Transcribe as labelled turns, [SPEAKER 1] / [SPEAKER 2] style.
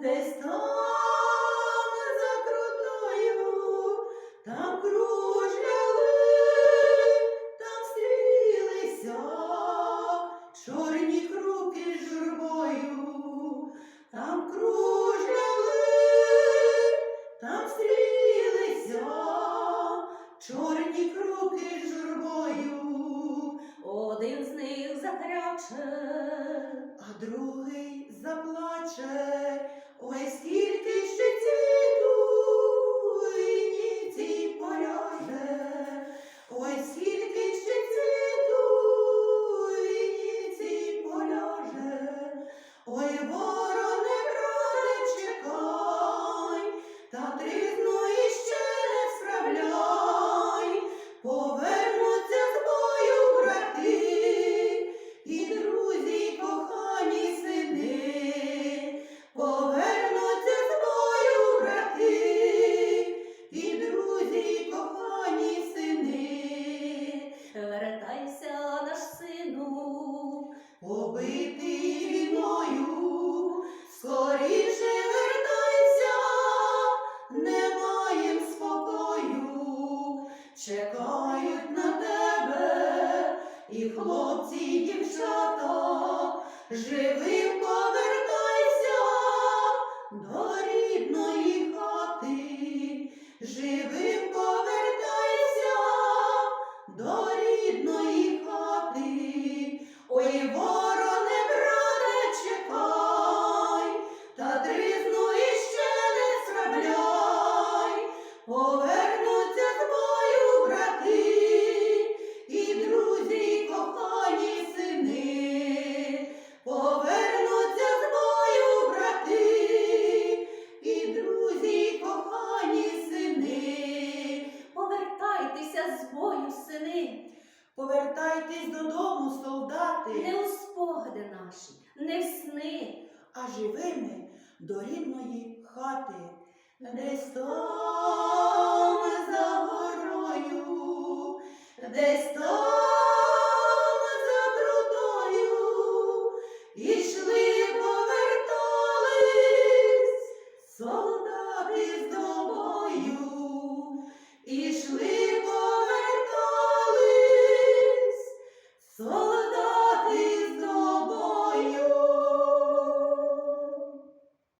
[SPEAKER 1] десь там за там кружляли, там стрілися, чорні круки журбою, там кружляли, там стрілися, чорні круки журбою.
[SPEAKER 2] Один з них закряче,
[SPEAKER 1] А другий побитий війною, скоріше вертайся, не маєм спокою, чекають на тебе, і хлопці, і дівчата, живим повертайся до рідної хати, живим повертайся до рідної.
[SPEAKER 2] more.
[SPEAKER 1] Повертайтесь додому, солдати,
[SPEAKER 2] не у спогади наші, не в сни.
[SPEAKER 1] а живими до рідної хати. Там за